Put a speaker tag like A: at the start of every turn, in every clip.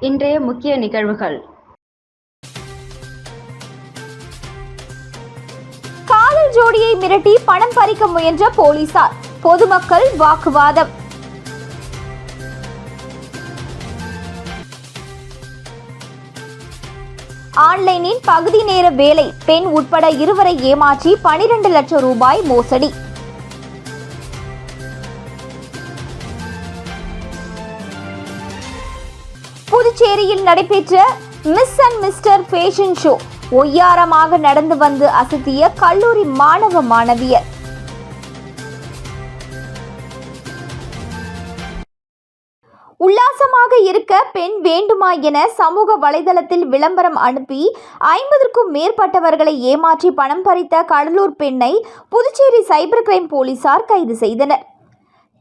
A: இன்றைய முக்கிய நிகழ்வுகள்.
B: காதல் ஜோடியை மிரட்டி பணம் பறிக்க முயன்ற போலீசார். பொதுமக்கள் வாக்குவாதம். ஆன்லைனில் பகுதி நேர வேலை பெண் உட்பட இருவரை ஏமாற்றி பனிரெண்டு லட்சம் ரூபாய் மோசடி. புதுச்சேரியில் நடைபெற்ற miss and mister fashion show ஒய்யாரமாக நடந்து வந்து அசத்திய கல்லூரி மாணவ மாணவியர். சுத்தமாக இருக்க பெண் வேண்டுமா என சமூக வலைதளத்தில் விளம்பரம் அனுப்பி ஐம்பதற்கும் மேற்பட்டவர்களை ஏமாற்றி பணம் பறித்த கடலூர் பெண்ணை புதுச்சேரி சைபர் கிரைம் போலீசார் கைது செய்தனர்.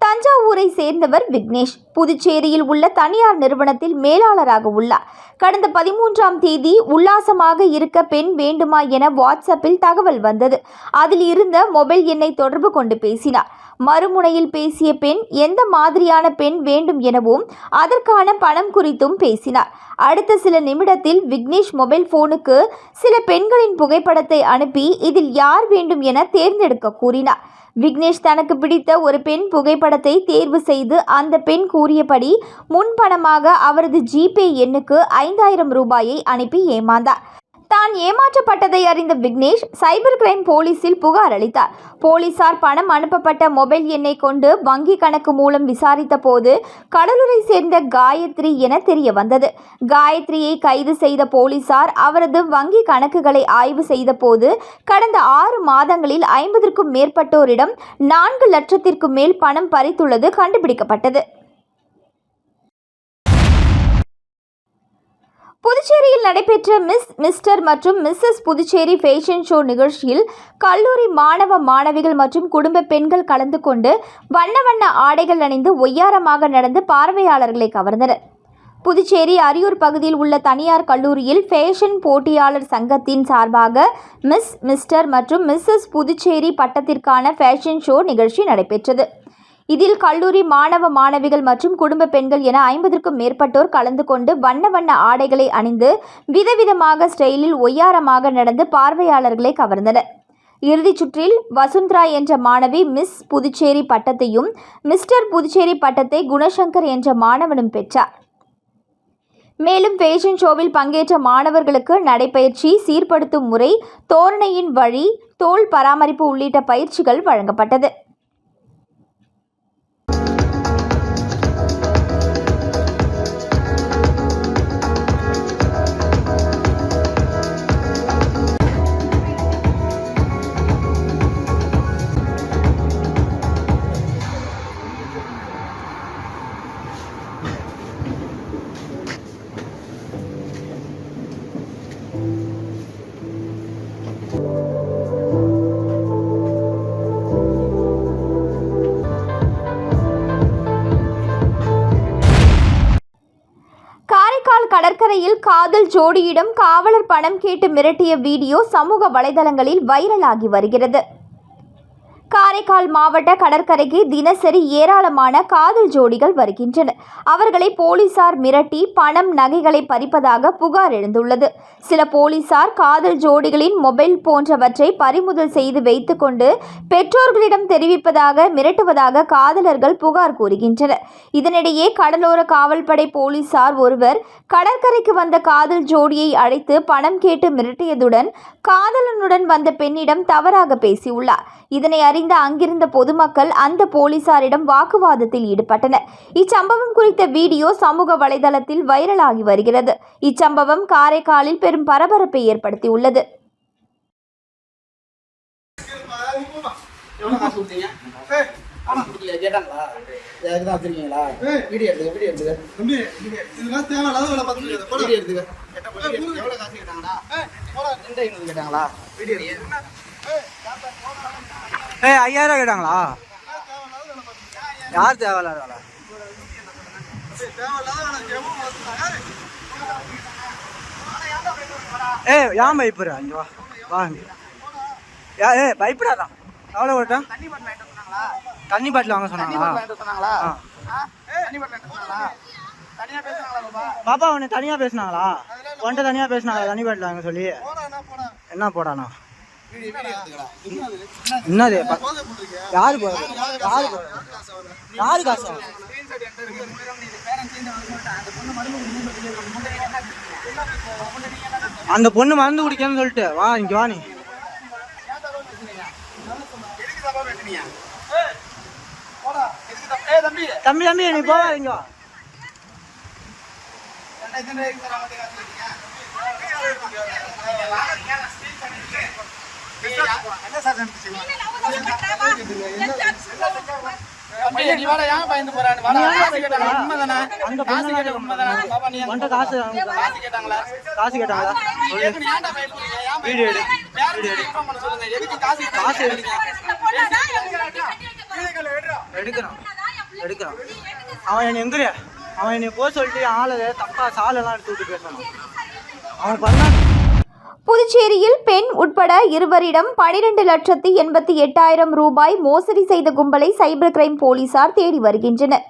B: தஞ்சாவூரை சேர்ந்தவர் விக்னேஷ். புதுச்சேரியில் உள்ள தனியார் நிறுவனத்தில் மேலாளராக உள்ளார். கடந்த பதிமூன்றாம் தேதி உல்லாசமாக இருக்க பெண் வேண்டுமா என வாட்ஸ்அப்பில் தகவல் வந்தது. அதில் இருந்த மொபைல் எண்ணை தொடர்பு கொண்டு பேசினார். மறுமுனையில் பேசிய பெண் எந்த மாதிரியான பெண் வேண்டும் எனவும் அதற்கான பணம் குறித்தும் பேசினார். அடுத்த சில நிமிடத்தில் விக்னேஷ் மொபைல் போனுக்கு சில பெண்களின் புகைப்படத்தை அனுப்பி இதில் யார் வேண்டும் என தேர்ந்தெடுக்க கூறினார். விக்னேஷ் தனக்கு பிடித்த ஒரு பெண் புகைப்படத்தை தேர்வு செய்து அந்த பெண் கூறியபடி முன்பணமாக அவரது ஜிபே எண்ணுக்கு ஐந்தாயிரம் ரூபாயை அனுப்பி ஏமாந்தார். தான் ஏமாற்றப்பட்டதை அறிந்த விக்னேஷ் சைபர் கிரைம் போலீசில் புகார் அளித்தார். போலீசார் பணம் அனுப்பப்பட்ட மொபைல் எண்ணை கொண்டு வங்கி கணக்கு மூலம் விசாரித்த போது கடலூரை சேர்ந்த காயத்ரி என தெரிய வந்தது. காயத்ரியை கைது செய்த போலீசார் அவரது வங்கி கணக்குகளை ஆய்வு செய்த போது கடந்த ஆறு மாதங்களில் ஐம்பதற்கும் மேற்பட்டோரிடம் நான்கு லட்சத்திற்கும் மேல் பணம் பறித்துள்ளது கண்டுபிடிக்கப்பட்டது. புதுச்சேரி நடைபெற்ற மிஸ் மிஸ்டர் மற்றும் மிஸ்ஸஸ் புதுச்சேரி ஃபேஷன் ஷோ நிகழ்ச்சியில் கல்லூரி மாணவ மாணவிகள் மற்றும் குடும்ப பெண்கள் கலந்து கொண்டு வண்ண வண்ண ஆடைகள் அணிந்து ஒய்யாரமாக நடந்து பார்வையாளர்களை கவர்ந்தனர். புதுச்சேரி அரியூர் பகுதியில் உள்ள தனியார் கல்லூரியில் ஃபேஷன் போட்டியாளர் சங்கத்தின் சார்பாக மிஸ் மிஸ்டர் மற்றும் மிஸ்ஸஸ் புதுச்சேரி பட்டத்திற்கான ஃபேஷன் ஷோ நிகழ்ச்சி நடைபெற்றது. இதில் கல்லூரி மாணவ மாணவிகள் மற்றும் குடும்ப பெண்கள் என ஐம்பதற்கும் மேற்பட்டோர் கலந்து கொண்டு வண்ண வண்ண ஆடைகளை அணிந்து விதவிதமாக ஸ்டைலில் ஒய்யாரமாக நடந்து பார்வையாளர்களை கவர்ந்தனர். இறுதிச் சுற்றில் வசுந்தரா என்ற மாணவி மிஸ் புதுச்சேரி பட்டத்தையும் மிஸ்டர் புதுச்சேரி பட்டத்தை குணசங்கர் என்ற மாணவனும் பெற்றார். மேலும் ஃபேஷன் ஷோவில் பங்கேற்ற மாணவர்களுக்கு நடைப்பயிற்சி சீர்படுத்தும் முறை தோரணையின் வழி தோல் பராமரிப்பு உள்ளிட்ட பயிற்சிகள் வழங்கப்பட்டது. கடற்கரையில் காதல் ஜோடியிடம் காவலர் பணம் கேட்டு மிரட்டிய வீடியோ சமூக வலைதளங்களில் வைரலாகி வருகிறது. காரைக்கால் மாவட்ட கடற்கரைக்கு தினசரி ஏராளமான காதல் ஜோடிகள் வருகின்றனர் அவர்களை போலீசார் மிரட்டி பணம் நகைகளை பறிப்பதாக புகார் எழுந்துள்ளது. சில போலீசார் காதல் ஜோடிகளின் மொபைல் போன்றவற்றை பறிமுதல் செய்து வைத்துக்கொண்டு பெற்றோர்களிடம் தெரிவிப்பதாக மிரட்டுவதாக காதலர்கள் புகார் கூறுகின்றனர். இதனிடையே கடலோர காவல்படை போலீசார் ஒருவர் கடற்கரைக்கு வந்த காதல் ஜோடியை அழைத்து பணம் கேட்டு மிரட்டியதுடன் காதலனுடன் வந்த பெண்ணிடம் தவறாக பேசியுள்ளார். இதனை அறிந்து அங்கிருந்த பொதுமக்கள் அந்த போலீசாரிடம் வாக்குவாதத்தில் ஈடுபட்டனர். இச்சம்பவம் குறித்த வீடியோ சமூக வலைதளத்தில் வைரலாகி வருகிறது. இச்சம்பவம் காரைக்காலில் பெரும் பரபரப்பை ஏற்படுத்தியுள்ளது.
C: கேட்டாங்களா?
D: ஏய் ஐயாயிரம் கேட்டாங்களா? யார் தேவையில்லாத ஏய் ஏன் பயப்படுற? இங்க வா வா இங்க. யா ஏய் பயப்படாதான் எவ்வளோ ஓட்டா
C: தண்ணி பாட்டில்
D: வாங்க சொன்னாங்களா?
C: பாப்பா?
D: உன்னை தனியாக பேசுனாங்களா? உன்கிட்ட தனியாக பேசுனாங்களா தண்ணி பாட்டில் வாங்க சொல்லி?
E: என்ன போடா?
D: என்னது? யாரு யாரு யாரு காசு?
C: அந்த பொண்ணு மருந்து
D: மருந்து குடிக்கணும்னு சொல்லிட்டு. வா இங்க வா நீ.
C: தம்பி
D: தம்பி நீ போவா இங்க வா.
C: காசு காசு
D: காசு
C: கேட்டாங்களா
D: வீடியோ
C: காசு
D: எடுக்கிறான் எடுக்கிறான் அவன் என்னை எங்கிற அவன் என்னை போக சொல்லிட்டு ஆளை தப்பா சாலெல்லாம் எடுத்து விட்டு பேசணும் அவன் பண்ணா
B: புதுச்சேரியில் பெண் உட்பட இருவரிடம் பனிரெண்டு லட்சத்தி எண்பத்தி எட்டாயிரம் ரூபாய் மோசடி செய்த கும்பலை சைபர் கிரைம் போலீசார் தேடி வருகின்றனர்.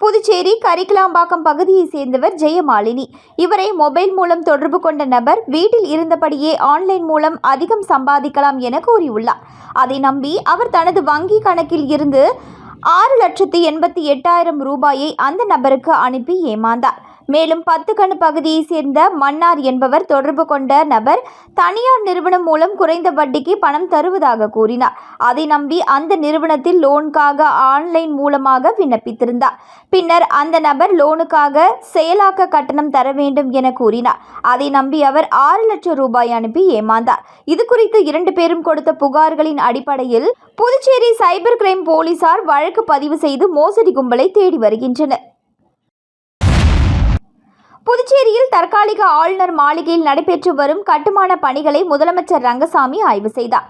B: புதுச்சேரி கரிக்கலாம்பாக்கம் பகுதியைச் சேர்ந்தவர் ஜெயமாலினி. இவரை மொபைல் மூலம் தொடர்பு கொண்ட நபர் வீட்டில் இருந்தபடியே ஆன்லைன் மூலம் அதிகம் சம்பாதிக்கலாம் என கூறியுள்ளார். அதை நம்பி அவர் தனது வங்கி கணக்கில் இருந்து ஆறு லட்சத்தி எண்பத்தி எட்டாயிரம் ரூபாயை அந்த நபருக்கு அனுப்பி ஏமாந்தார். மேலும் பத்துக்கணு பகுதியைச் சேர்ந்த மன்னார் என்பவர் தொடர்பு கொண்ட நபர் தனியார் நிறுவனம் மூலம் குறைந்த வட்டிக்கு பணம் தருவதாக கூறினார். அதை நம்பி அந்த நிறுவனத்தில் லோனுக்காக ஆன்லைன் மூலமாக விண்ணப்பித்திருந்தார். பின்னர் அந்த நபர் லோனுக்காக செயலாக்க கட்டணம் தர வேண்டும் என கூறினார். அதை நம்பி அவர் ஆறு லட்சம் ரூபாய் அனுப்பி ஏமாந்தார். இது குறித்து இரண்டு பேரும் கொடுத்த புகார்களின் அடிப்படையில் புதுச்சேரி சைபர் கிரைம் போலீசார் வழக்கு பதிவு செய்து மோசடி கும்பலை தேடி வருகின்றனர். புதுச்சேரியில் தற்காலிக ஆளுநர் மாளிகையில் நடைபெற்று வரும் கட்டுமான பணிகளை முதலமைச்சர் ரங்கசாமி ஆய்வு செய்தார்.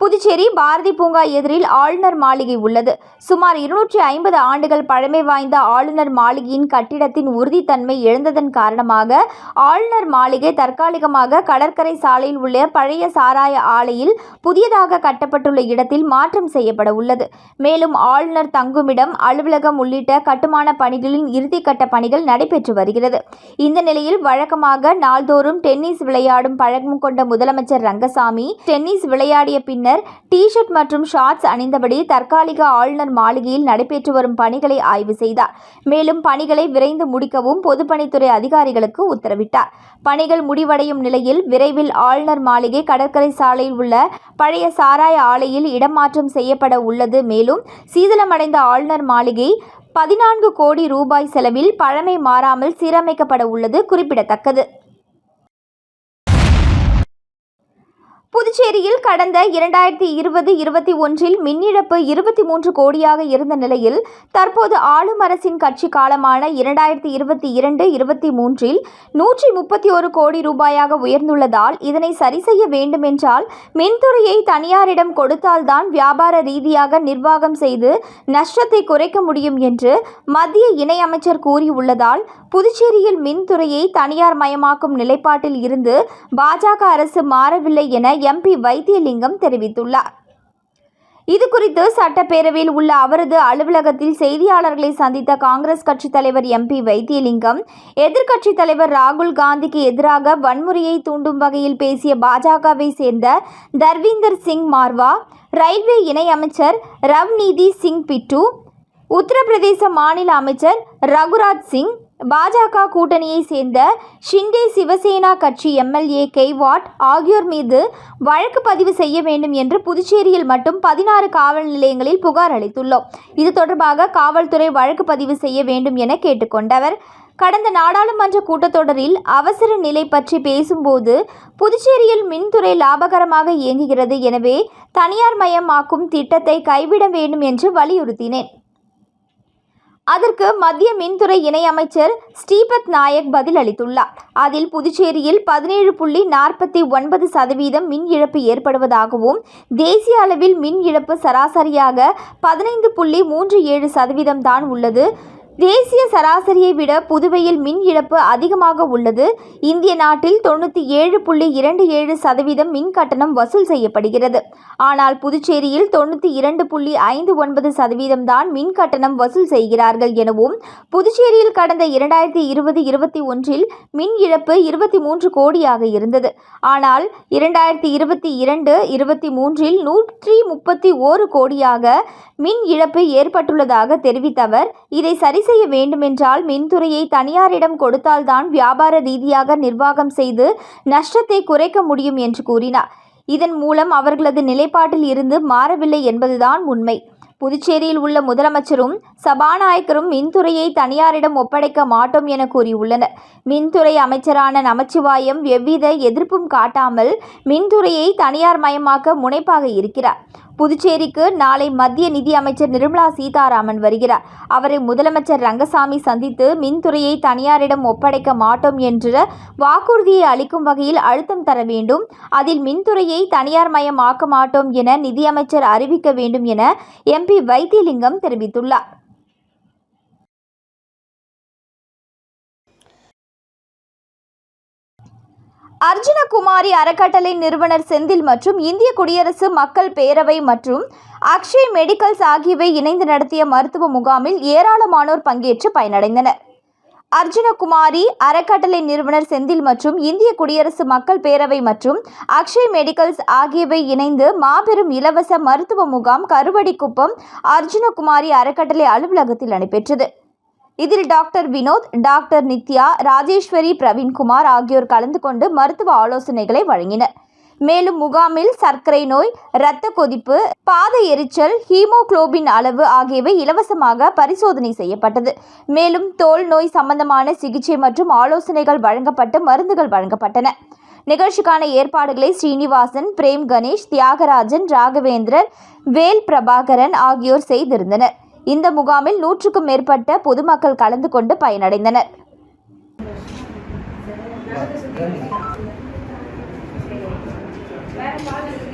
B: புதுச்சேரி பாரதி பூங்கா எதிரில் ஆளுநர் மாளிகை உள்ளது. சுமார் இருநூற்றி ஐம்பது ஆண்டுகள் பழமை வாய்ந்த ஆளுநர் மாளிகையின் கட்டிடத்தின் உறுதித்தன்மை எழுந்ததன் காரணமாக ஆளுநர் மாளிகை தற்காலிகமாக கடற்கரை சாலையில் உள்ள பழைய சாராய ஆலையில் புதியதாக கட்டப்பட்டுள்ள இடத்தில் மாற்றம் செய்யப்பட உள்ளது. மேலும் ஆளுநர் தங்குமிடம் அலுவலகம் உள்ளிட்ட கட்டுமான பணிகளின் இறுதிக்கட்ட பணிகள் நடைபெற்று வருகிறது. இந்த நிலையில் வழக்கமாக நாள்தோறும் டென்னிஸ் விளையாடும் பழக்கம் கொண்ட முதலமைச்சர் ரங்கசாமி டென்னிஸ் விளையாடிய பின்னர் டி ஷர்ட் மற்றும் ஷார்ட்ஸ் அணிந்தபடி தற்காலிக ஆளுநர் மாளிகையில் நடைபெற்று வரும் பணிகளை ஆய்வு செய்தார். மேலும் பணிகளை விரைந்து முடிக்கவும் பொதுப்பணித்துறை அதிகாரிகளுக்கு உத்தரவிட்டார். பணிகள் முடிவடையும் நிலையில் விரைவில் ஆளுநர் மாளிகை கடற்கரை சாலையில் உள்ள பழைய சாராய ஆலையில் இடமாற்றம் செய்யப்பட உள்ளது. மேலும் சீதளமடைந்த ஆளுநர் மாளிகை பதினான்கு கோடி ரூபாய் செலவில் பழமை மாறாமல் சீரமைக்கப்பட உள்ளது குறிப்பிடத்தக்கது. புதுச்சேரியில் கடந்த இரண்டாயிரத்தி இருபது இருபத்தி ஒன்றில் மின் இழப்பு இருபத்தி மூன்று கோடியாக இருந்த நிலையில் தற்போது ஆளும் அரசின் கட்சி காலமான இரண்டாயிரத்தி இருபத்தி இரண்டு இருபத்தி மூன்றில் நூற்றி முப்பத்தி ஒரு கோடி ரூபாயாக உயர்ந்துள்ளதால் இதனை சரி செய்ய வேண்டுமென்றால் மின்துறையை தனியாரிடம் கொடுத்தால்தான் வியாபார ரீதியாக நிர்வாகம் செய்து நஷ்டத்தை குறைக்க முடியும் என்று மத்திய இணையமைச்சர் கூறியுள்ளதால் புதுச்சேரியில் மின்துறையை தனியார் மயமாக்கும் நிலைப்பாட்டில் இருந்து பாஜக அரசு மாறவில்லை என எம்பி வைத்தியலிங்கம் தெரிவித்துள்ளார். இது குறித்து சட்டப்பேரவையில் உள்ள அவரது அலுவலகத்தில் செய்தியாளர்களை சந்தித்த காங்கிரஸ் கட்சித் தலைவர் எம்பி வைத்தியலிங்கம் எதிர்க்கட்சித் தலைவர் ராகுல் காந்திக்கு எதிராக வன்முறையை தூண்டும் வகையில் பேசிய பாஜகவை சேர்ந்த தர்வீந்தர் சிங் மார்வா ரயில்வே இணையமைச்சர் ரவ்நீதி சிங் பிட்டு உத்தரப்பிரதேச மாநில அமைச்சர் ரகுராஜ் சிங் பாஜக கூட்டணியை சேர்ந்த ஷிண்டே சிவசேனா கட்சி எம்எல்ஏ கெய்வாட் ஆகியோர் மீது வழக்கு பதிவு செய்ய வேண்டும் என்று புதுச்சேரியில் மட்டும் பதினாறு காவல் நிலையங்களில் புகார் அளித்துள்ளோம். இது தொடர்பாக காவல்துறை வழக்கு பதிவு செய்ய வேண்டும் என கேட்டுக்கொண்டவர். கடந்த நாடாளுமன்ற கூட்டத்தொடரில் அவசர நிலை பற்றி பேசும்போது புதுச்சேரியில் மின்துறை லாபகரமாக இயங்குகிறது. எனவே தனியார் மயமாக்கும் திட்டத்தை கைவிட வேண்டும் என்று வலியுறுத்தினேன். அதற்கு மத்திய மின்துறை இணையமைச்சர் ஸ்ரீபத் நாயக் பதில் அளித்துள்ளார் அதில் புதுச்சேரியில் பதினேழு புள்ளி நாற்பத்தி ஒன்பது சதவீதம் மின் இழப்பு ஏற்படுவதாகவும் தேசிய அளவில் மின் இழப்பு சராசரியாக பதினைந்து புள்ளி மூன்று ஏழு சதவீதம் தான் உள்ளது. தேசிய சராசரியை விட புதுவையில் மின் இழப்பு அதிகமாக உள்ளது. இந்திய நாட்டில் தொண்ணூற்றி ஏழு புள்ளி இரண்டு ஏழு சதவீதம் மின் கட்டணம் வசூல் செய்யப்படுகிறது. ஆனால் புதுச்சேரியில் தொண்ணூற்றி இரண்டு புள்ளி ஐந்து ஒன்பது சதவீதம் தான் மின் கட்டணம் வசூல் செய்கிறார்கள் எனவும் புதுச்சேரியில் கடந்த இரண்டாயிரத்தி இருபது இருபத்தி ஒன்றில் மின் இழப்பு இருபத்தி மூன்று கோடியாக இருந்தது. ஆனால் இரண்டாயிரத்தி இருபத்தி இரண்டு இருபத்தி மூன்றில் நூற்றி முப்பத்தி ஓரு கோடியாக மின் இழப்பு ஏற்பட்டுள்ளதாக தெரிவித்த அவர் இதை சரி செய்ய வேண்டுமென்றால் மின்துறையை தனியாரிடம் கொடுத்தால்தான் வியாபார ரீதியாக நிர்வாகம் செய்து நஷ்டத்தை குறைக்க முடியும் என்று கூறினார். இதன் மூலம் அவர்களது நிலைப்பாட்டில் இருந்து மாறவில்லை என்பதுதான் உண்மை. புதுச்சேரியில் உள்ள முதலமைச்சரும் சபாநாயகரும் மின்துறையை தனியாரிடம் ஒப்படைக்க மாட்டோம் என கூறியுள்ளனர். மின்துறை அமைச்சரான நமச்சிவாயம் எவ்வித எதிர்ப்பும் காட்டாமல் மின்துறையை தனியார் மயமாக்க முனைப்பாக இருக்கிறார். புதுச்சேரிக்கு நாளை மத்திய நிதி அமைச்சர் நிர்மலா சீதாராமன் வருகிறார். அவரை முதலமைச்சர் ரங்கசாமி சந்தித்து மின்துறையை தனியாரிடம் ஒப்படைக்க மாட்டோம் என்ற வாக்குறுதியை அளிக்கும் வகையில் அழுத்தம் தர வேண்டும். அதில் மின்துறையை தனியார் மயமாக்க மாட்டோம் என நிதியமைச்சர் அறிவிக்க வேண்டும் என எம்பி வைத்தியலிங்கம் தெரிவித்துள்ளார். அர்ஜுனகுமாரி அறக்கட்டளை நிறுவனர் செந்தில் மற்றும் இந்திய குடியரசு மக்கள் பேரவை மற்றும் அக்ஷய் மெடிக்கல்ஸ் ஆகியவை இணைந்து நடத்திய மருத்துவ முகாமில் ஏராளமானோர் பங்கேற்று பயனடைந்தனர். அர்ஜுனகுமாரி அறக்கட்டளை நிறுவனர் செந்தில் மற்றும் இந்திய குடியரசு மக்கள் பேரவை மற்றும் அக்ஷய் மெடிக்கல்ஸ் ஆகியவை இணைந்து மாபெரும் இலவச மருத்துவ முகாம் கருவடிக்குப்பம் அர்ஜுனகுமாரி அறக்கட்டளை அலுவலகத்தில் நடைபெற்றது. இதில் டாக்டர் வினோத் டாக்டர் நித்யா ராஜேஸ்வரி பிரவீன்குமார் ஆகியோர் கலந்து கொண்டு மருத்துவ ஆலோசனைகளை வழங்கினர். மேலும் முகாமில் சர்க்கரை நோய் இரத்த கொதிப்பு பாத எரிச்சல் ஹீமோகுளோபின் அளவு ஆகியவை இலவசமாக பரிசோதனை செய்யப்பட்டது. மேலும் தோல் நோய் சம்பந்தமான சிகிச்சை மற்றும் ஆலோசனைகள் வழங்கப்பட்டு மருந்துகள் வழங்கப்பட்டன. நிகழ்ச்சிக்கான ஏற்பாடுகளை ஸ்ரீனிவாசன் பிரேம் கணேஷ் தியாகராஜன் ராகவேந்திரன் வேல் பிரபாகரன் ஆகியோர் செய்திருந்தனர். இந்த முகாமில் நூற்றுக்கும் மேற்பட்ட பொதுமக்கள் கலந்து கொண்டு பயனடைந்தனர்.
A: எல்லாரையும்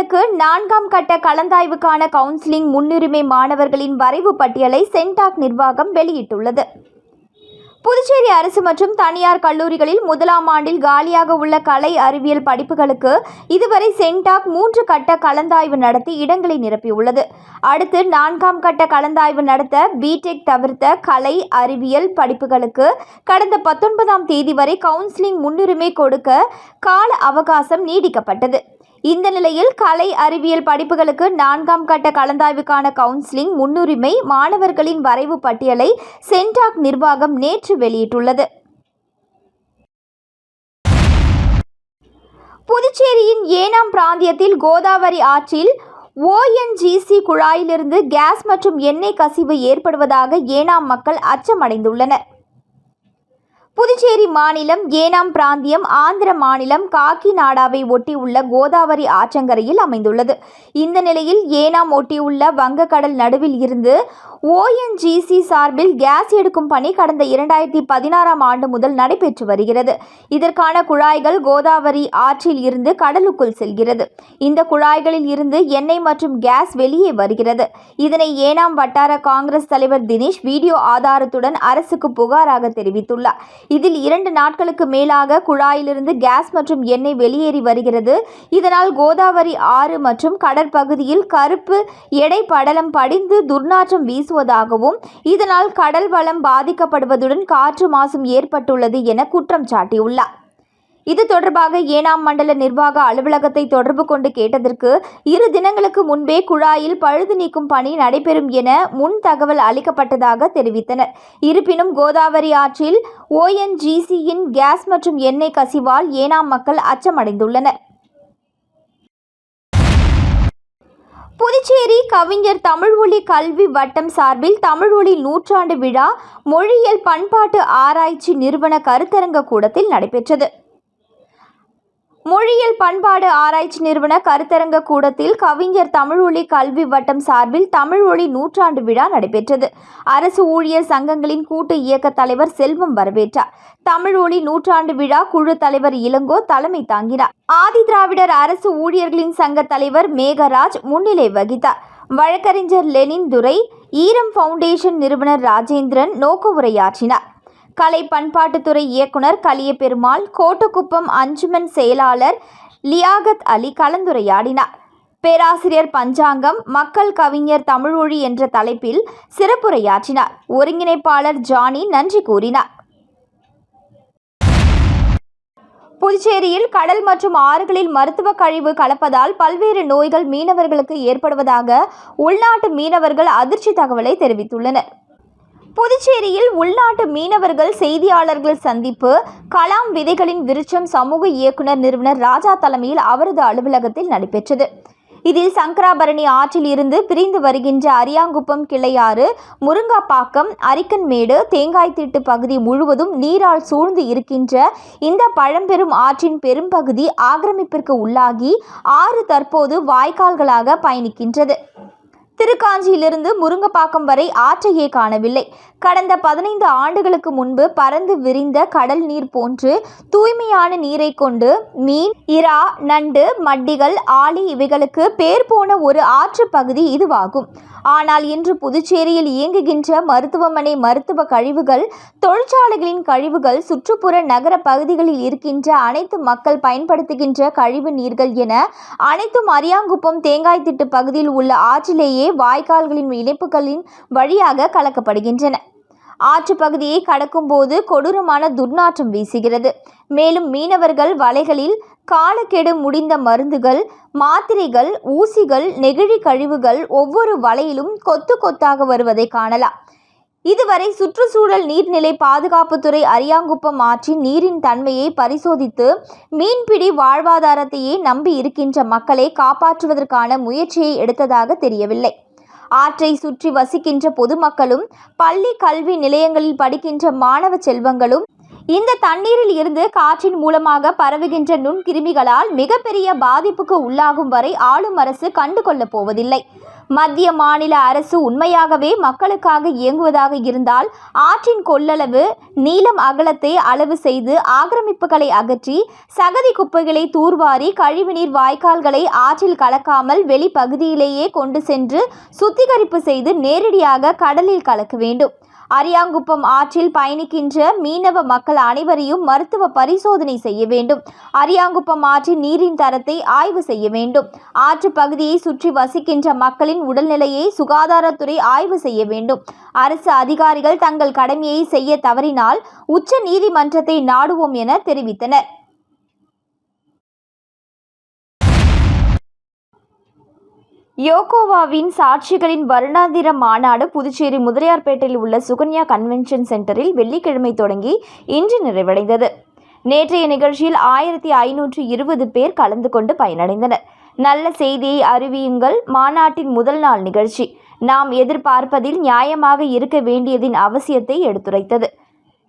B: அறிவியல் நான்காம் கட்ட கலந்தாய்வுக்கான கவுன்சிலிங் முன்னுரிமை மாணவர்களின் வரைவு பட்டியலை சென்டாக் நிர்வாகம் வெளியிட்டுள்ளது. புதுச்சேரி அரசு மற்றும் தனியார் கல்லூரிகளில் முதலாம் ஆண்டில் காலியாக உள்ள கலை அறிவியல் படிப்புகளுக்கு இதுவரை சென்டாக் மூன்று கட்ட கலந்தாய்வு நடத்தி இடங்களை நிரப்பியுள்ளது. அடுத்து நான்காம் கட்ட கலந்தாய்வு நடத்த பிடெக் தவிர்த்த கலை அறிவியல் படிப்புகளுக்கு கடந்த பத்தொன்பதாம் தேதி வரை கவுன்சிலிங் முன்னுரிமை கொடுக்க கால அவகாசம் நீடிக்கப்பட்டது. இந்த நிலையில் கலை அறிவியல் படிப்புகளுக்கு நான்காம் கட்ட கலந்தாய்வுக்கான கவுன்சிலிங் முன்னுரிமை மாணவர்களின் வரைவு பட்டியலை சென்டாக் நிர்வாகம் நேற்று வெளியிட்டுள்ளது. புதுச்சேரியின் ஏனாம் பிராந்தியத்தில் கோதாவரி ஆற்றில் ஓஎன்ஜிசி குழாயிலிருந்து கேஸ் மற்றும் எண்ணெய் கசிவு ஏற்படுவதாக ஏனாம் மக்கள் அச்சமடைந்துள்ளனர். புதுச்சேரி மாநிலம் ஏனாம் பிராந்தியம் ஆந்திர மாநிலம் காக்கிநாடாவை ஒட்டியுள்ள கோதாவரி ஆற்றங்கரையில் அமைந்துள்ளது. இந்த நிலையில் ஏனாம் ஒட்டியுள்ள வங்கக்கடல் நடுவில் இருந்து ஓஎன்ஜிசி சார்பில் கேஸ் எடுக்கும் பணி கடந்த இரண்டாயிரத்தி பதினாறாம் ஆண்டு முதல் நடைபெற்று வருகிறது. இதற்கான குழாய்கள் கோதாவரி ஆற்றில் இருந்து கடலுக்குள் செல்கிறது. இந்த குழாய்களில் இருந்து எண்ணெய் மற்றும் கேஸ் வெளியே வருகிறது. இதனை ஏனாம் வட்டார காங்கிரஸ் தலைவர் தினேஷ் வீடியோ ஆதாரத்துடன் அரசுக்கு புகாராக தெரிவித்துள்ளார். இதில் இரண்டு நாட்களுக்கு மேலாக குழாயிலிருந்து கேஸ் மற்றும் எண்ணெய் வெளியேறி வருகிறது. இதனால் கோதாவரி ஆறு மற்றும் கடற்பகுதியில் கருப்பு எடை படலம் படிந்து துர்நாற்றம் வீசுவதாகவும் இதனால் கடல் வளம் பாதிக்கப்படுவதுடன் காற்று மாசும் ஏற்பட்டுள்ளது என குற்றம் சாட்டியுள்ளார். இது தொடர்பாக ஏனாம் மண்டல நிர்வாக அலுவலகத்தை தொடர்பு கொண்டு கேட்டதற்கு இரு தினங்களுக்கு முன்பே குழாயில் பழுது நீக்கும் பணி நடைபெறும் என முன் தகவல் அளிக்கப்பட்டதாக தெரிவித்தனர். இருப்பினும் கோதாவரி ஆற்றில் ஓஎன்ஜிசியின் கேஸ் மற்றும் எண்ணெய் கசிவால் ஏனாம் மக்கள் அச்சமடைந்துள்ளனர். புதுச்சேரி கவிஞர் தமிழ்மொழி கல்வி வட்டம் சார்பில் தமிழ்மொழி நூற்றாண்டு விழா மொழியியல் பண்பாட்டு ஆராய்ச்சி நிறுவன கருத்தரங்க கூடத்தில் நடைபெற்றது. மொழியியல் பண்பாடு ஆராய்ச்சி நிறுவன கருத்தரங்க கூடத்தில் கவிஞர் தமிழொலி கல்வி வட்டம் சார்பில் தமிழொலி நூற்றாண்டு விழா நடைபெற்றது. அரசு ஊழியர் சங்கங்களின் கூட்டு இயக்க தலைவர் செல்வம் வரவேற்றார். தமிழொலி நூற்றாண்டு விழா குழு தலைவர் இளங்கோ தலைமை தாங்கினார். ஆதி திராவிடர் அரசு ஊழியர்களின் சங்க தலைவர் மேகராஜ் முன்னிலை வகித்தார். வழக்கறிஞர் லெனின் துரை ஈரம் ஃபவுண்டேஷன் நிறுவனர் ராஜேந்திரன் நோக்க உரையாற்றினார் கலை பண்பாட்டுத்துறை இயக்குனர் கலிய பெருமாள் அஞ்சுமன் செயலாளர் லியாகத் அலி கலந்துரையாடினார். பேராசிரியர் பஞ்சாங்கம் மக்கள் கவிஞர் தமிழொழி என்ற தலைப்பில் சிறப்புரையாற்றினார். ஒருங்கிணைப்பாளர் ஜானி நன்றி கூறினார். புதுச்சேரியில் கடல் மற்றும் ஆறுகளில் மருத்துவ கழிவு கலப்பதால் பல்வேறு நோய்கள் மீனவர்களுக்கு ஏற்படுவதாக உள்நாட்டு மீனவர்கள் அதிர்ச்சி தகவலை தெரிவித்துள்ளனர். புதுச்சேரியில் உள்நாட்டு மீனவர்கள் செய்தியாளர்கள் சந்திப்பு கலாம் விதைகளின் விருச்சம் சமூக இயக்குனர் நிறுவனர் ராஜா தலைமையில் அவரது அலுவலகத்தில் நடைபெற்றது. இதில் சங்கராபரணி ஆற்றில் இருந்து பிரிந்து வருகின்ற அரியாங்குப்பம் கிளையாறு முருங்காப்பாக்கம் அரிக்கன்மேடு தேங்காய்த்திட்டு பகுதி முழுவதும் நீரால் சூழ்ந்து இருக்கின்ற இந்த பழம்பெரும் ஆற்றின் பெரும்பகுதி ஆக்கிரமிப்பிற்கு உள்ளாகி ஆறு தற்போது வாய்க்கால்களாக பயணிக்கின்றது. திருக்காஞ்சியிலிருந்து முருங்கப்பாக்கம் வரை ஆற்றையே காணவில்லை. கடந்த பதினைந்து ஆண்டுகளுக்கு முன்பு பறந்து விரிந்த கடல் நீர் போன்று தூய்மையான நீரை கொண்டு மீன் இரா நண்டு மட்டிகள் ஆலி இவைகளுக்கு பேர் போன ஒரு ஆற்று பகுதி இதுவாகும். ஆனால் இன்று புதுச்சேரியில் இயங்குகின்ற மருத்துவமனை மருத்துவ கழிவுகள் தொழிற்சாலைகளின் கழிவுகள் சுற்றுப்புற நகர பகுதிகளில் இருக்கின்ற அனைத்து மக்கள் பயன்படுத்துகின்ற கழிவு நீர்கள் என அனைத்தும் அரியாங்குப்பம் தேங்காய்த்திட்டு பகுதியில் உள்ள ஆற்றிலேயே வாய்க்கால்களின் இணைப்புகளின் வழியாக கலக்கப்படுகின்றன. ஆற்று பகுதியை கடக்கும்போது கொடூரமான துர்நாற்றம் வீசுகிறது. மேலும் மீனவர்கள் வலைகளில் காலக்கெடு முடிந்த மருந்துகள் மாத்திரைகள் ஊசிகள் நெகிழி கழிவுகள் ஒவ்வொரு வலையிலும் கொத்து கொத்தாக வருவதை காணலாம். இதுவரை சுற்றுச்சூழல் நீர்நிலை பாதுகாப்புத்துறை அரியாங்குப்பம் ஆற்றின் நீரின் தன்மையை பரிசோதித்து மீன்பிடி வாழ்வாதாரத்தையே நம்பி இருக்கின்ற மக்களை காப்பாற்றுவதற்கான முயற்சியை எடுத்ததாக தெரியவில்லை. ஆற்றை சுற்றி வசிக்கின்ற பொதுமக்களும் பள்ளி கல்வி நிலையங்களில் படிக்கின்ற மாணவ செல்வங்களும் இந்த தண்ணீரில் இருந்து காற்றின் மூலமாக பரவுகின்ற நுண்கிருமிகளால் மிகப்பெரிய பாதிப்புக்கு உள்ளாகும் வரை ஆளும் அரசு கண்டுகொள்ளப் போவதில்லை. மத்திய மாநில அரசு உண்மையாகவே மக்களுக்காக இயங்குவதாக இருந்தால் ஆற்றின் கொள்ளளவு நீளம் அகலத்தை அளவு செய்து ஆக்கிரமிப்புகளை அகற்றி சகதி குப்பைகளை தூர்வாரி கழிவுநீர் வாய்க்கால்களை ஆற்றில் கலக்காமல் வெளிப்பகுதியிலேயே கொண்டு சென்று சுத்திகரிப்பு செய்து நேரடியாக கடலில் கலக்க வேண்டும். அரியாங்குப்பம் ஆற்றில் பயணிக்கின்ற மீனவ மக்கள் அனைவரையும் மருத்துவ பரிசோதனை செய்ய வேண்டும். அரியாங்குப்பம் ஆற்றின் நீரின் தரத்தை ஆய்வு செய்ய வேண்டும். ஆற்று பகுதியை சுற்றி வசிக்கின்ற மக்களின் உடல்நிலையை சுகாதாரத்துறை ஆய்வு செய்ய வேண்டும். அரசு அதிகாரிகள் தங்கள் கடமையை செய்ய தவறினால் உச்ச நீதிமன்றத்தை நாடுவோம் என தெரிவித்தனர். யோகோவாவின் சாட்சிகளின் வருடாந்திர மாநாடு புதுச்சேரி முதலியார்பேட்டையில் உள்ள சுகன்யா கன்வென்ஷன் சென்டரில் வெள்ளிக்கிழமை தொடங்கி இன்று நிறைவடைந்தது. நேற்றைய நிகழ்ச்சியில் ஆயிரத்தி ஐநூற்று இருபது பேர் கலந்து கொண்டு பயனடைந்தனர். நல்ல செய்தியை அறிவியுங்கள். மாநாட்டின் முதல் நாள் நிகழ்ச்சி. நாம் எதிர்பார்ப்பதில் நியாயமாக இருக்க வேண்டியதின் அவசியத்தை எடுத்துரைத்தது.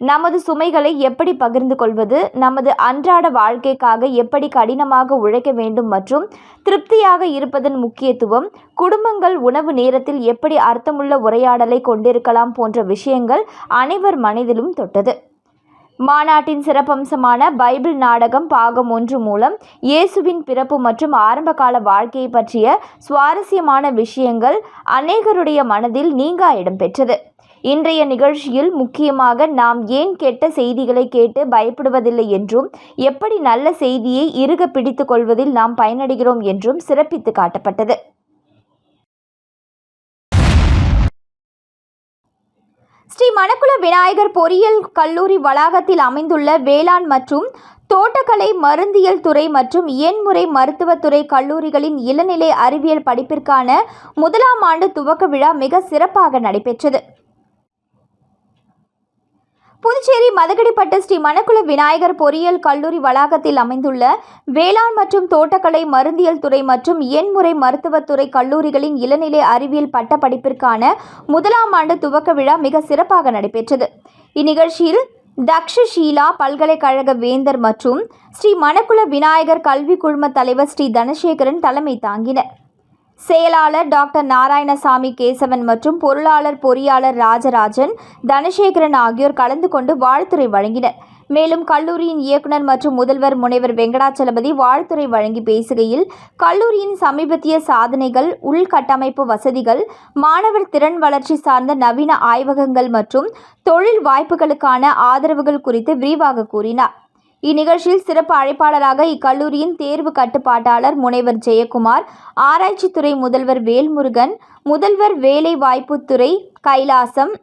B: நமது சுமைகளை எப்படி பகிர்ந்து கொள்வது நமது அன்றாட வாழ்க்கைக்காக எப்படி கடினமாக உழைக்க வேண்டும் மற்றும் திருப்தியாக இருப்பதன் முக்கியத்துவம் குடும்பங்கள் உணவு நேரத்தில் எப்படி அர்த்தமுள்ள உரையாடலை கொண்டிருக்கலாம் போன்ற விஷயங்கள் அனைவர் மனதிலும் தொட்டது. மாநாட்டின் சிறப்பம்சமான பைபிள் நாடகம் பாகம் ஒன்று மூலம் இயேசுவின் பிறப்பு மற்றும் ஆரம்பகால வாழ்க்கையை பற்றிய சுவாரஸ்யமான விஷயங்கள் அநேகருடைய மனதில் நீங்கா இடம்பெற்றது இன்றைய நிகழ்ச்சியில் முக்கியமாக நாம் ஏன் கெட்ட செய்திகளை கேட்டு பயப்படுவதில்லை என்றும் எப்படி நல்ல செய்தியை இறுக பிடித்து கொள்வதில் நாம் பயனடைகிறோம் என்றும் சிறப்பித்து காட்டப்பட்டது. ஸ்ரீ மணக்குள விநாயகர் பொறியியல் கல்லூரி வளாகத்தில் அமைந்துள்ள வேளாண் மற்றும் தோட்டக்கலை மருந்தியல் துறை மற்றும் இயன்முறை மருத்துவத்துறை கல்லூரிகளின் இளநிலை அறிவியல் படிப்பிற்கான முதலாம் ஆண்டு துவக்க விழா மிக சிறப்பாக நடைபெற்றது. புதுச்சேரி மதகடிப்பட்டு ஸ்ரீ மணக்குள விநாயகர் பொறியியல் கல்லூரி வளாகத்தில் அமைந்துள்ள வேளாண் மற்றும் தோட்டக்கலை மருந்தியல் துறை மற்றும் எண்முறை மருத்துவத்துறை கல்லூரிகளின் இளநிலை அறிவியல் பட்டப்படிப்பிற்கான முதலாம் ஆண்டு துவக்க விழா மிக சிறப்பாக நடைபெற்றது. இந்நிகழ்ச்சியில் தக்ஷஷீலா பல்கலைக்கழக வேந்தர் மற்றும் ஸ்ரீ மணக்குள விநாயகர் கல்வி குழும தலைவர் ஸ்ரீ தனசேகரன் தலைமை தாங்கினர். செயலாளர் டாக்டர் நாராயணசாமி கேசவன் மற்றும் பொருளாளர் பொறியாளர் ராஜராஜன் தனசேகரன் ஆகியோர் கலந்து கொண்டு வாழ்த்துரை வழங்கினர். மேலும் கல்லூரியின் இயக்குனர் மற்றும் முதல்வர் முனைவர் வெங்கடாச்சலபதி வாழ்த்துறை வழங்கி பேசுகையில் கல்லூரியின் சமீபத்திய சாதனைகள் உள்கட்டமைப்பு வசதிகள் மாணவர் திறன் வளர்ச்சி சார்ந்த நவீன ஆய்வகங்கள் மற்றும் தொழில் வாய்ப்புகளுக்கான ஆதரவுகள் குறித்து விரிவாக கூறினார். இந்நிகழ்ச்சியில் சிறப்பு அழைப்பாளராக இக்கல்லூரியின் தேர்வு கட்டுப்பாட்டாளர் முனைவர் ஜெயக்குமார் ஆராய்ச்சித்துறை முதல்வர் வேல்முருகன் முதல்வர் வேலைவாய்ப்புத்துறை கைலாசம்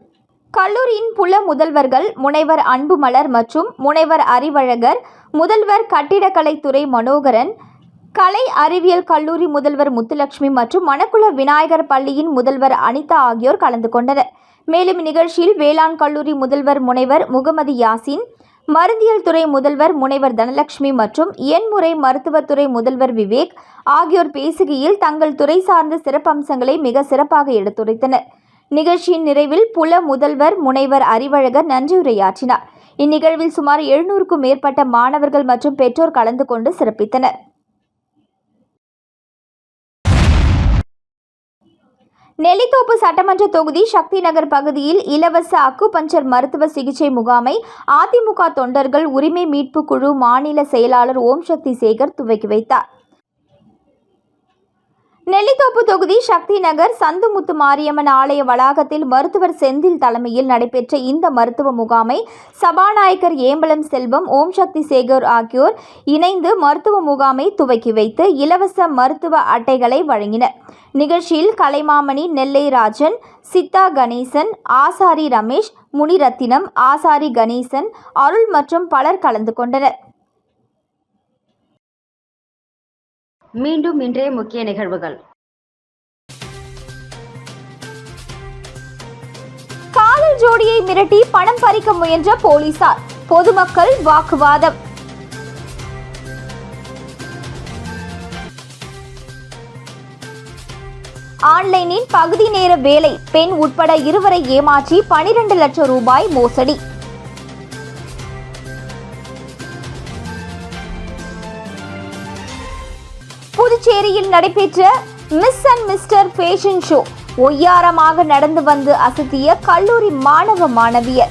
B: கல்லூரியின் புல முதல்வர்கள் முனைவர் அன்புமலர் மற்றும் முனைவர் அறிவழகர் முதல்வர் கட்டிடக்கலைத்துறை மனோகரன் கலை அறிவியல் கல்லூரி முதல்வர் முத்துலட்சுமி மற்றும் மணக்குள விநாயகர் பள்ளியின் முதல்வர் அனிதா ஆகியோர் கலந்து கொண்டனர். மேலும் இந்நிகழ்ச்சியில் வேளாண் கல்லூரி முதல்வர் முனைவர் முகமது யாசின் மருந்தியல் துறை முதல்வர் முனைவர் தனலட்சுமி மற்றும் எண்முறை மருத்துவத்துறை முதல்வர் விவேக் ஆகியோர் பேசுகையில் தங்கள் துறை சார்ந்த சிறப்பம்சங்களை மிக சிறப்பாக எடுத்துரைத்தனர். நிகழ்ச்சியின் நிறைவில் புல முதல்வர் முனைவர் அறிவழகர் நன்றியுரையாற்றினார் இந்நிகழ்வில் சுமார் எழுநூறுக்கும் மேற்பட்ட மாணவர்கள் மற்றும் பெற்றோர் கலந்து கொண்டு சிறப்பித்தனர். நெல்லித்தோப்பு சட்டமன்ற தொகுதி சக்தி நகர் பகுதியில் இலவச அக்குபஞ்சர் மருத்துவ சிகிச்சை முகாமை அதிமுக தொண்டர்கள் உரிமை மீட்பு குழு மாநில செயலாளர் ஓம் சக்தி சேகர் துவக்கி வைத்தார். நெல்லித்தோப்பு தொகுதி சக்தி நகர் சந்துமுத்து மாரியம்மன் ஆலய வளாகத்தில் மருத்துவர் செந்தில் தலைமையில் நடைபெற்ற இந்த மருத்துவ முகாமை சபாநாயகர் ஏம்பலம் செல்வம் ஓம் சக்தி சேகர் ஆகியோர் இணைந்து மருத்துவ முகாமை துவக்கி வைத்து இலவச மருத்துவ அட்டைகளை வழங்கினர். நிகழ்ச்சியில் கலைமாமணி நெல்லை ராஜன் சித்தா கணேசன் ஆசாரி ரமேஷ் முனிரத்தினம் ஆசாரி கணேசன் அருள் மற்றும் பலர் கலந்து கொண்டனர்.
F: மீண்டும் இன்றைய முக்கிய நிகழ்வுகள்.
B: காதல் ஜோடியை மிரட்டி பணம் பறிக்க முயன்ற போலீசார். பொதுமக்கள் வாக்குவாதம். ஆன்லைனில் பகுதி நேர வேலை பெண் உட்பட இருவரை ஏமாற்றி பனிரெண்டு லட்சம் ரூபாய் மோசடி. புதுச்சேரியில் நடைபெற்ற miss and mister fashion show ஒய்யாரமாக நடந்து வந்து அசத்திய கல்லூரி மாணவ மாணவியர்.